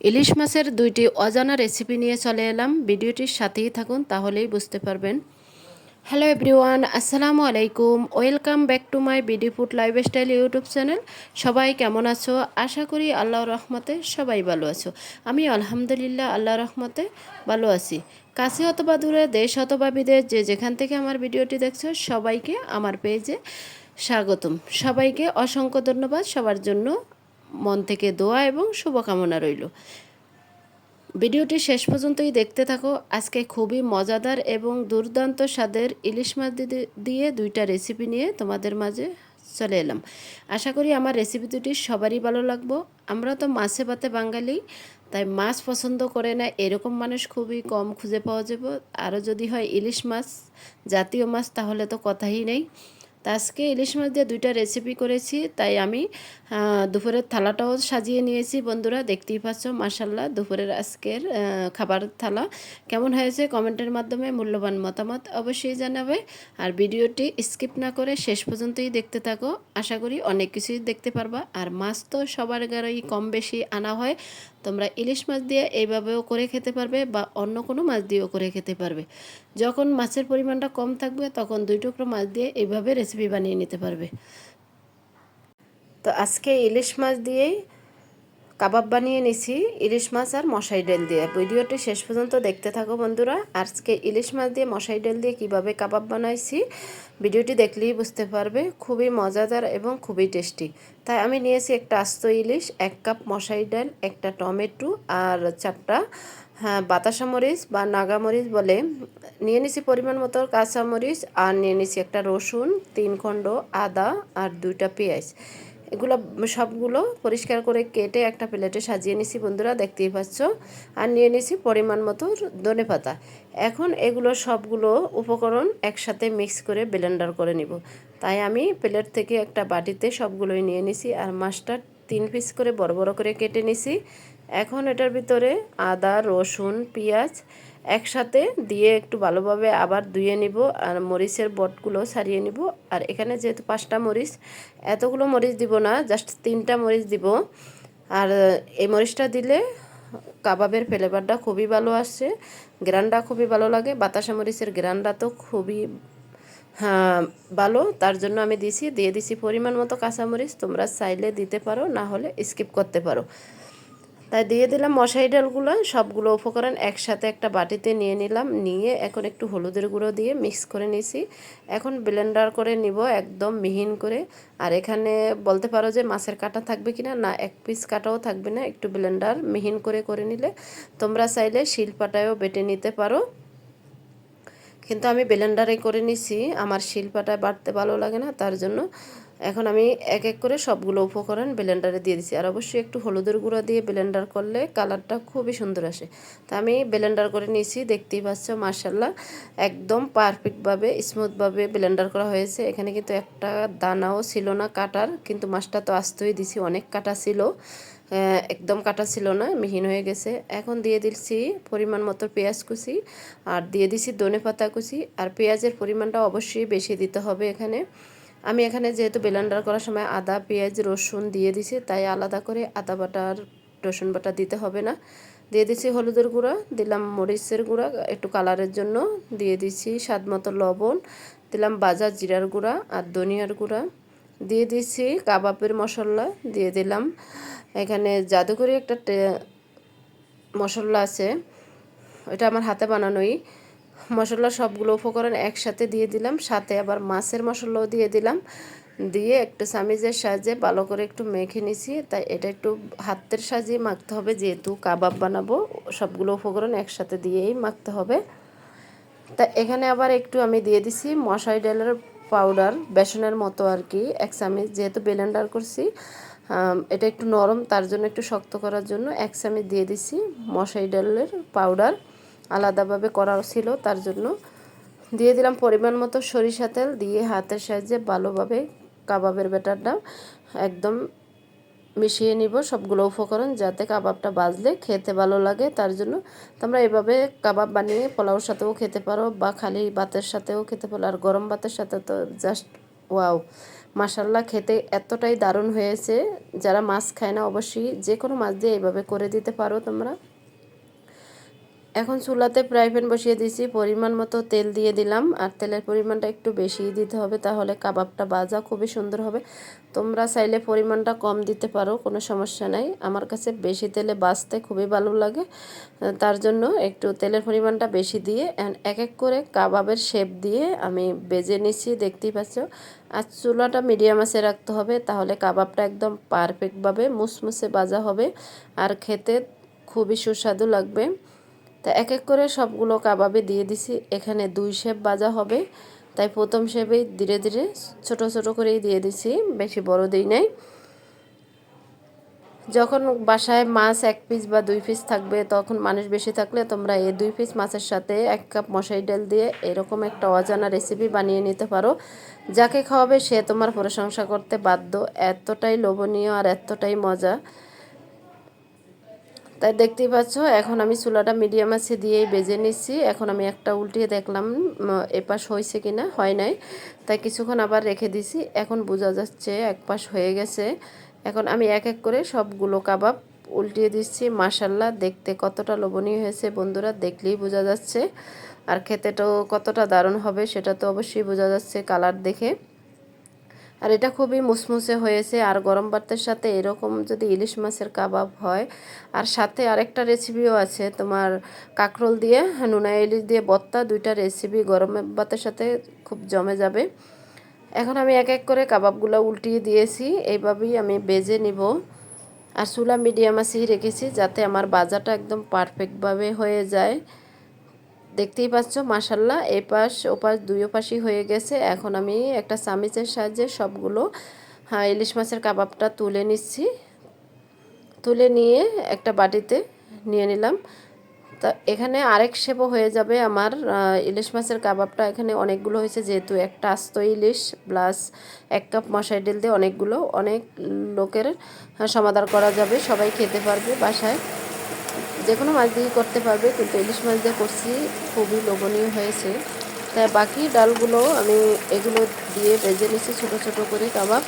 ইলিশ মাছের দুইটি অজানা রেসিপি নিয়ে চলে এলাম। ভিডিওটির সাথেই থাকুন, তাহলেই বুঝতে পারবেন। হ্যালো এভরিওয়ান আসসালামু আলাইকুম। Welcome back to my BD food lifestyle YouTube channel সবাই কেমন আছো? আশা করি আল্লাহর রহমতে সবাই ভালো আছো। আমি আলহামদুলিল্লাহ আল্লাহ রহমতে ভালো আছি। কাছে অথবা দূরে, দেশ অথবা বিদেশ, যে যেখান থেকে আমার ভিডিওটি দেখছ, সবাইকে আমার পেজে স্বাগতম। সবাইকে অসংখ্য ধন্যবাদ সবার জন্য। মন থেকে দোয়া এবং শুভকামনা রইল। ভিডিওটি শেষ পর্যন্তই দেখতে থাকো। আজকে খুবই মজাদার এবং দুর্দান্ত স্বাদের ইলিশ মাছ দিয়ে দুইটা রেসিপি নিয়ে তোমাদের মাঝে চলে এলাম। আশা করি আমার রেসিপি দুটি সবারই ভালো লাগবো। আমরা তো মাছে ভাতে বাঙালি, তাই মাছ পছন্দ করে না এরকম মানুষ খুবই কম খুঁজে পাওয়া যাবে। আরও যদি হয় ইলিশ মাছ, জাতীয় মাছ, তাহলে তো কথাই নেই। তা আজকে ইলিশ মাছ দিয়ে দুইটা রেসিপি করেছি, তাই আমি দুপুরের থালাটাও সাজিয়ে নিয়েছি। বন্ধুরা, দেখতেই পাচ্ছ মাসাল্লাহ দুপুরের আজকের খাবার থালা। কেমন হয়েছে? কমেন্টের মাধ্যমে মূল্যবান মতামত অবশ্যই জানাবে। আর ভিডিওটি স্কিপ না করে শেষ পর্যন্তই দেখতে থাকো। আশা করি অনেক কিছুই দেখতে পারবা। আর মাছ তো সবার গাড়ি কম বেশি আনা হয়। তোমরা ইলিশ মাছ দিয়ে এইভাবেও করে খেতে পারবে বা অন্য কোনো মাছ দিয়েও করে খেতে পারবে। যখন মাছের পরিমাণটা কম থাকবে, তখন দুই টুকরো মাছ দিয়ে এইভাবে রেসিপি বানিয়ে নিতে পারবে। তো আজকে ইলিশ মাছ দিয়েই কাবাব বানিয়ে নিছি, ইলিশ মাছ আর মশাই ডাল দিয়ে। ভিডিওটি শেষ পর্যন্ত দেখতে থাকো বন্ধুরা। আজকে ইলিশ মাছ দিয়ে মশাই ডাল দিয়ে কীভাবে কাবাব বানাইছি, ভিডিওটি দেখলেই বুঝতে পারবে। খুবই মজাদার এবং খুবই টেস্টি। তাই আমি নিয়েছি একটা আস্ত ইলিশ, এক কাপ মশাই ডাল, একটা টমেটো আর চারটা হ্যাঁ বাতাসা মরিচ বা নাগা মরিচ বলে। নিয়ে নিছি পরিমাণ মতো কাঁচা মরিচ আর নিয়ে নিছি একটা রসুন, তিন খণ্ড আদা আর দুইটা পেঁয়াজ। এগুলো সবগুলো পরিষ্কার করে কেটে একটা প্লেটে সাজিয়ে নিছি, বন্ধুরা, দেখতেই পাচ্ছ। আর নিয়ে নিছি পরিমাণ মতো ধনে পাতা। এখন এগুলো সবগুলো উপকরণ একসাথে মিক্স করে ব্লেন্ডার করে নিব। তাই আমি প্লেট থেকে একটা বাটিতে সবগুলোই নিয়ে নিছি আর মাছটা তিন পিস করে বড় বড় করে কেটে নিছি। এখন এটার ভিতরে আদা, রসুন, পেঁয়াজ একসাথে দিয়ে একটু ভালোভাবে আবার ধুয়ে নিব আর মরিচের বটগুলো ছাড়িয়ে নিব। আর এখানে যেহেতু পাঁচটা মরিচ, এতগুলো মরিচ দিব না, জাস্ট তিনটা মরিচ দিব। আর এই মরিচটা দিলে কাবাবের ফ্লেভারটা খুবই ভালো আসছে গ্রানটা খুবই ভালো লাগে, বাতাসা মরিচের গ্রানটা তো খুবই ভালো। তার জন্য আমি দিছি, দিয়ে দিছি পরিমাণ মতো কাঁচামরিচ। তোমরা চাইলে দিতে পারো, না হলে স্কিপ করতে পারো। তাই দিয়ে দিলাম মশারি ডালগুলো, সবগুলো উপকরণ একসাথে একটা বাটিতে নিয়ে নিলাম। নিয়ে এখন একটু হলুদের গুঁড়ো দিয়ে মিক্স করে নিছি। এখন ব্লেন্ডার করে নিব একদম মিহিন করে। আর এখানে বলতে পারো যে মাছের কাটা থাকবে কি না না এক পিস কাটাও থাকবে না। একটু ব্লেন্ডার মিহিন করে করে নিলে তোমরা চাইলে শিলপাটায়ও বেটে নিতে পারো। কিন্তু আমি ব্লেন্ডারে করে নিছি। আমার শিলপাটায় বাটতে ভালো লাগে না, তার জন্য এখন আমি এক এক করে সবগুলো উপকরণ ব্লেন্ডারে দিয়ে দিছি। আর অবশ্যই একটু হলুদের গুঁড়ো দিয়ে ব্লেন্ডার করলে কালারটা খুবই সুন্দর আসে। তা আমি ব্লেন্ডার করে নিয়েছি দেখতেই পাচ্ছ মার্শাল্লাহ একদম পারফেক্টভাবে স্মুথভাবে ব্লেন্ডার করা হয়েছে। এখানে কিন্তু একটা দানাও ছিল না কাটার, কিন্তু মাছটা তো আসতেই দিছি, অনেক কাটা ছিল। একদম কাটা ছিল না, মিহিন হয়ে গেছে। এখন দিয়ে দিচ্ছি পরিমাণ মতো পেঁয়াজ কুচি, আর দিয়ে দিছি ধনে পাতা কুচি, আর পেঁয়াজের পরিমাণটা অবশ্যই বেশি দিতে হবে এখানে। আমি এখানে যেহেতু ব্লেন্ডার করার সময় আদা, পেঁয়াজ, রসুন দিয়ে দিছি, তাই আলাদা করে আদা বাটা আর রসুন বাটা দিতে হবে না। দিয়ে দিছি হলুদের গুঁড়া, দিলাম মরিচের গুঁড়া, একটু কালারের জন্য। দিয়ে দিছি স্বাদ মতো লবণ, দিলাম বাজার জিরার গুঁড়া আর ধনিয়ার গুঁড়া। দিয়ে দিছি কাবাবের মশলা, দিয়ে দিলাম এখানে জাদুকরি একটা মশলা আছে। ওটা আমার হাতে বানানোই। মশলা সবগুলো উপকরণ একসাথে দিয়ে দিলাম, সাথে আবার মাছের মশলাও দিয়ে দিলাম। দিয়ে একটু সামিজের সাহায্যে ভালো করে একটু মেখে নিছি। তাই এটা একটু হাতের সাজিয়ে মাখতে হবে। যেহেতু কাবাব বানাবো, সবগুলো উপকরণ একসাথে দিয়েই মাখতে হবে। তা এখানে আবার একটু আমি দিয়ে দিছি মশাই ডালের পাউডার, বেসনের মতো আর কি। এক চামচ যেহেতু ব্লেন্ডার করছি এটা একটু নরম, তার জন্য একটু শক্ত করার জন্য এক চামচ দিয়ে দিছি মশাই ডালের পাউডার আলাদাভাবে করা ছিল তার জন্য। দিয়ে দিলাম পরিমাণ মতো সরিষা তেল দিয়ে হাতের সাহায্যে ভালোভাবে কাবাবের ব্যাটারটা একদম মিশিয়ে নিব সবগুলো উপকরণ যাতে কাবাবটা বাজলে খেতে ভালো লাগে, তার জন্য তোমরা এভাবে কাবাব বানিয়ে পোলাওর সাথেও খেতে পারো বা খালি ভাতের সাথেও খেতে পারো, আর গরম ভাতের সাথে তো জাস্ট ওয়াও মাসাল্লাহ খেতে এতটাই দারুণ হয়েছে। যারা মাছ খায় না, অবশ্যই যে কোনো মাছ দিয়ে এইভাবে করে দিতে পারো তোমরা। এখন চুলাতে ফ্রাই প্যান বসিয়ে দিয়েছি। পরিমাণ মতো তেল দিয়ে দিলাম। আর তেলের পরিমাণটা একটু বেশিই দিতে হবে, তাহলে কাবাবটা বাজা, খুবই সুন্দর হবে। তোমরা চাইলে পরিমাণটা কম দিতে পারো, কোনো সমস্যা নাই। আমার কাছে বেশি তেলে বাজতে খুবই ভালো লাগে। তার জন্য একটু তেলের পরিমাণটা বেশি দিয়ে এক এক করে কাবাবের শেপ দিয়ে আমি বেজে নিচ্ছি, দেখতেই পাচ্ছ। আর চুলাটা মিডিয়াম আছে রাখতে হবে, তাহলে কাবাবটা একদম পারফেক্টভাবে মুসমুসে বাজা হবে। আর খেতে খুবই সুস্বাদু লাগবে। তা এক এক করে সবগুলো কাবাবে দিয়ে দিছি। এখানে দুই শেপ বাজা হবে। তাই প্রথম শেপেই ধীরে ধীরে ছোট ছোট করেই দিয়ে দিছি, বেশি বড় দিই নাই। যখন বাসায় মাছ এক পিস বা দুই পিস থাকবে, তখন মানুষ বেশি থাকলে তোমরা এই দুই পিস মাছের সাথে এক কাপ মশাই ডাল দিয়ে এরকম একটা অজানা রেসিপি বানিয়ে নিতে পারো। যাকে খাওয়াবে সে তোমার প্রশংসা করতে বাধ্য। এতটাই লোভনীয় আর এতটাই মজা। তাই দেখতেই পাচ্ছ, এখন আমি চুলাটা মিডিয়াম আছে দিয়েই বেজে নিচ্ছি। এখন আমি একটা উল্টিয়ে দেখলাম এপাশ হয়েছে কি না হয় নাই। তাই কিছুক্ষণ আবার রেখে দিছি। এখন বোঝা যাচ্ছে এক পাশ হয়ে গেছে। এখন আমি এক এক করে সবগুলো কাবাব উল্টিয়ে দিচ্ছি। মাসাল্লাহ দেখতে কতটা লোভনীয় হয়েছে বন্ধুরা, দেখলেই বোঝা যাচ্ছে। আর খেতেটাও কতটা দারুণ হবে, সেটা তো অবশ্যই বোঝা যাচ্ছে কালার দেখে। আর এটা খুবই মুসমুসে হয়েছে। আর গরম ভাতের সাথে এরকম যদি ইলিশ মাছের কাবাব হয়, আর সাথে আরেকটা রেসিপিও আছে তোমার কাঁকরোল দিয়ে নুনা ইলিশ দিয়ে বত্তা, দুইটা রেসিপি গরম ভাতের সাথে খুব জমে যাবে। এখন আমি এক এক করে কাবাবগুলো উল্টিয়ে দিয়েছি, এইভাবেই আমি বেজে নিব। আর চুলা মিডিয়াম আসিই রেখেছি যাতে আমার বাজারটা একদম পারফেক্টভাবে হয়ে যায়। দেখতেই পাচ্ছ মাসাল্লাহ এ পাশ ওপাশ, দুই পাশই হয়ে গেছে। এখন আমি একটা চামিচের সাহায্যে সবগুলো হ্যাঁ ইলিশ মাছের কাবাবটা তুলে নিচ্ছি। তুলে নিয়ে একটা বাটিতে নিয়ে নিলাম। তা এখানে আরেক শেপও হয়ে যাবে আমার ইলিশ মাছের কাবাবটা। এখানে অনেকগুলো হয়েছে, যেহেতু একটা আস্ত ইলিশ, প্লাস এক কাপ মশাই ডিল দিয়ে অনেকগুলো, অনেক লোকের সমাধান করা যাবে, সবাই খেতে পারবে বাসায়। যে কোনো মাছ দিয়ে করতে পারবে, কিন্তু ইলিশ মাছ দিয়ে করছি, খুবই লোভনীয় হয়েছে। তাই বাকি ডালগুলো আমি এগুলো দিয়ে ভেজে নিচ্ছি ছোটো ছোটো করে কাবাব।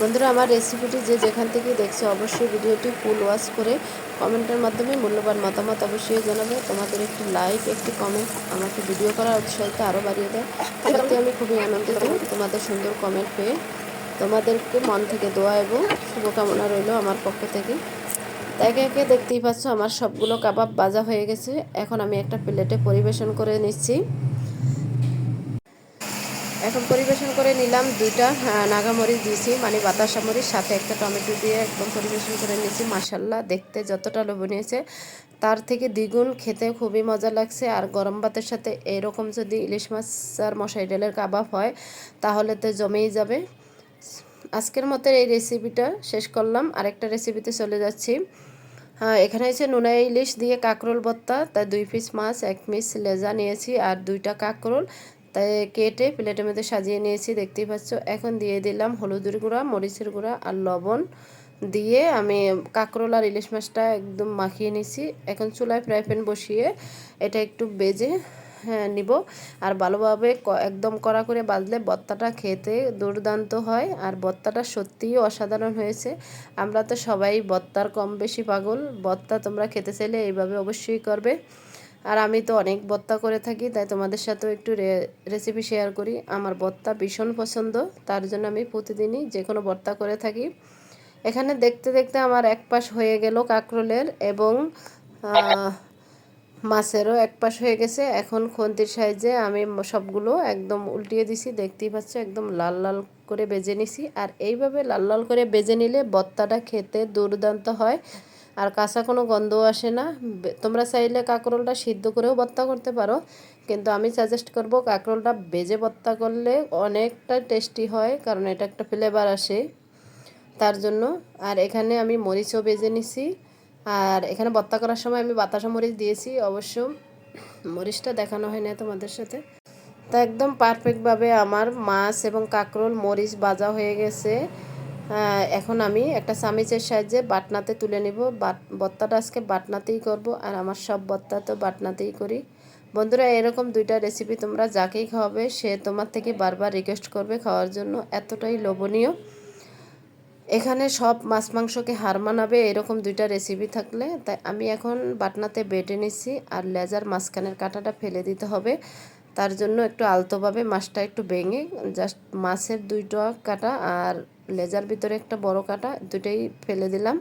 বন্ধুরা, আমার রেসিপিটি যে যেখান থেকে দেখছে, অবশ্যই ভিডিওটি ফুল ওয়াশ করে কমেন্টের মাধ্যমে মূল্যবান মতামত অবশ্যই জানাবে। তোমাদের একটি লাইক একটি কমেন্ট আমাকে ভিডিও করার উৎসাহিত আরও বাড়িয়ে দেয়। সত্যি আমি খুবই আনন্দিত তোমাদের সুন্দর কমেন্ট পেয়ে। তোমাদেরকে মন থেকে দোয়া এবং শুভকামনা রইল আমার পক্ষ থেকে। একে একে দেখতেই পাচ্ছ আমার সবগুলো কাবাব বাজা হয়ে গেছে। এখন আমি একটা প্লেটে পরিবেশন করে নিচ্ছি। এখন পরিবেশন করে নিলাম দুইটা নাগামরিচ দিয়েছি মানে বাতাসা মরিচ, সাথে একটা টমেটো দিয়ে একদম পরিবেশন করে নিয়েছি। মাসাল্লাহ দেখতে যতটা লোভনীয়ছে তার থেকে দ্বিগুণ খেতে খুবই মজা লাগছে। আর গরম ভাতের সাথে এরকম যদি ইলিশ মাছ আর মশাই ডালের কাবাব হয়, তাহলে তো জমেই যাবে। আজকের মতো এই রেসিপিটা শেষ করলাম। আরেকটা রেসিপিতে চলে যাচ্ছি। এখানে হচ্ছে নোনা ইলিশ দিয়ে কাঁকরোল ভর্তা তাই দুই পিস মাছ, এক পিস লেজা নিয়েছি আর দুইটা কাঁকরোল। তাই কেটে প্লেটের মধ্যে সাজিয়ে নিয়েছি, দেখতেই পাচ্ছ। এখন দিয়ে দিলাম হলুদের গুঁড়া, মরিচের গুঁড়া আর লবণ। দিয়ে আমি কাঁকরোল আর ইলিশ মাছটা একদম মাখিয়ে নিয়েছি এখন চুলায় ফ্রাই প্যান বসিয়ে এটা একটু বেজে হ্যাঁ নিব। আর ভালোভাবে একদম কড়া করে বাজলে বত্তাটা খেতে দুর্দান্ত হয়। আর বত্তাটা সত্যিই অসাধারণ হয়েছে। আমরা তো সবাই বত্তার কম বেশি পাগল। বত্তা তোমরা খেতে চাইলে এইভাবে অবশ্যই করবে। আর আমি তো অনেক বত্তা করে থাকি, তাই তোমাদের সাথেও একটু রেসিপি শেয়ার করি। আমার বত্তা ভীষণ পছন্দ। তার জন্য আমি প্রতিদিনই যে কোনো বত্তা করে থাকি। এখানে দেখতে দেখতে আমার এক পাশ হয়ে গেল কাকরোলের এবং মাছেরও এক পাশ হয়ে গেছে। এখন খন্তির সাইজে আমি সবগুলো একদম উল্টিয়ে দিছি। দেখতেই পাচ্ছ, একদম লাল লাল করে বেজে নিছি। আর এইভাবে লাল লাল করে বেজে নিলে বত্তাটা খেতে দুর্দান্ত হয়। আর কাঁচা কোনো গন্ধও আসে না। তোমরা চাইলে কাঁকরোলটা সিদ্ধ করেও বত্তা করতে পারো। কিন্তু আমি সাজেস্ট করব কাঁকরোলটা বেজে বত্তা করলে অনেকটা টেস্টি হয়, কারণ এটা একটা ফ্লেভার আসে। তার জন্য, আর এখানে আমি মরিচও বেজে নিছি। আর এখানে বত্তা করার সময় আমি বাতাসা মরিচ দিয়েছি, অবশ্য মরিচটা দেখানো হয় না তোমাদের সাথে। তা একদম পারফেক্টভাবে আমার মাছ এবং কাঁকরোল মরিচ বাজা হয়ে গেছে। এখন আমি একটা চামিচের সাহায্যে বাটনাতে তুলে নিব। বাট, বত্তাটা আজকে বাটনাতেই করব আর আমার সব বত্তা তো বাটনাতেই করি। বন্ধুরা, এরকম দুইটা রেসিপি তোমরা যাকেই খাওয়াবে, সে তোমার থেকে বারবার রিকোয়েস্ট করবে খাওয়ার জন্য। এতটাই লোভনীয়। এখানে সব মাছ মাংসকে হার মানাবে, এরকম দুইটা রেসিপি থাকলে। তাই আমি এখন বাটনাতে বেটে নিচ্ছি আর লেজার মাঝখানের কাঁটাটা ফেলে দিতে হবে। তার জন্য একটু আলতোভাবে মাছটা একটু ভেঙে জাস্ট মাছের দুইটা কাটা আর লেজার ভিতরে একটা বড় কাটা দুটাই ফেলে দিলাম।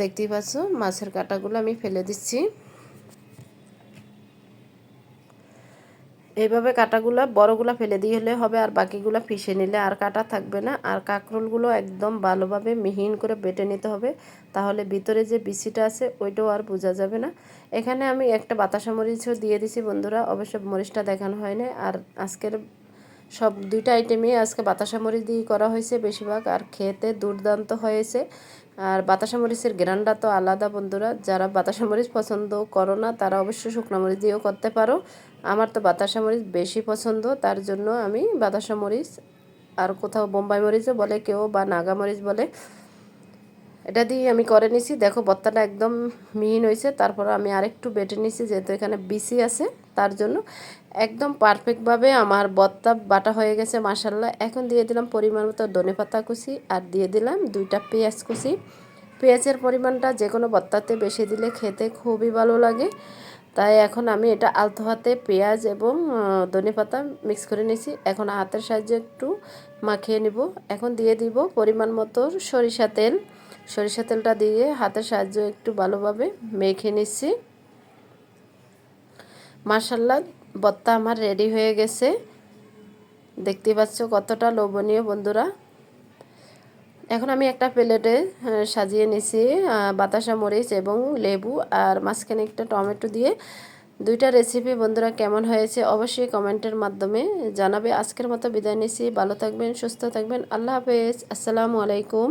দেখতেই পাচ্ছ, মাছের কাটাগুলো আমি ফেলে দিচ্ছি। এইভাবে কাটাগুলো বড়গুলো ফেলে দিয়ে হলে হবে, আর বাকিগুলো পিষে নিলে আর কাটা থাকবে না। আর কাঁকরোলগুলো একদম ভালোভাবে মিহিন করে বেটে নিতে হবে, তাহলে ভিতরে যে বিচিটা আছে ওইটাও আর বোঝা যাবে না। এখানে আমি একটা বাতাসা মরিচও দিয়ে দিছি বন্ধুরা, অবশ্য মরিচটা দেখানো হয় না আর আজকের সব দুইটা আইটেমই আজকে বাতাসা মরিচ দিয়ে করা হয়েছে বেশিরভাগ, আর খেতে দুর্দান্ত হয়েছে। আর বাতাসা মরিচের গ্রানটা তো আলাদা বন্ধুরা। যারা বাতাসা মরিচ পছন্দ করো না, তারা অবশ্যই শুকনো মরিচ দিয়েও করতে পারো। আমার তো বাতাসা মরিচ বেশি পছন্দ, তার জন্য আমি বাতাসা মরিচ আর কোথাও বোম্বাই মরিচও বলে, কেউ বা নাগা মরিচ বলে এটা দিয়ে আমি করে নিছি। দেখো, বত্তাটা একদম মিহিন হয়েছে তারপর আমি আরেকটু বেটে নিছি, যেহেতু এখানে বিসি আছে, তার জন্য। একদম পারফেক্টভাবে আমার বত্তা বাটা হয়ে গেছে মাসাল্লাহ এখন দিয়ে দিলাম পরিমাণ মতো ধনে পাতা কুচি আর দিয়ে দিলাম দুইটা পেঁয়াজ কুচি। পেঁয়াজের পরিমাণটা যে কোনো বত্তাতে বেশি দিলে খেতে খুবই ভালো লাগে। তাই এখন আমি এটা আলতো হাতে পেঁয়াজ এবং ধনে পাতা মিক্স করে নিয়েছি এখন হাতের সাহায্যে একটু মাখিয়ে নিব। এখন দিয়ে দিব পরিমাণ মতো সরিষা তেল। সরিষা তেলটা দিয়ে হাতের সাহায্যে একটু ভালোভাবে মেখে নিচ্ছি। মার্শাল্লাহ বত্তা আমার রেডি হয়ে গেছে। দেখতে পাচ্ছ কতটা লোভনীয় বন্ধুরা। এখন আমি একটা প্লেটে সাজিয়ে নিছি বাতাসা মরিচ এবং লেবু আর মাঝখানে একটা টমেটো দিয়ে। দুইটা রেসিপি বন্ধুরা কেমন হয়েছে অবশ্যই কমেন্টের মাধ্যমে জানাবে। আজকের মতো বিদায় নিছি। ভালো থাকবেন, সুস্থ থাকবেন। আল্লাহ হাফেজ। আসসালামু আলাইকুম।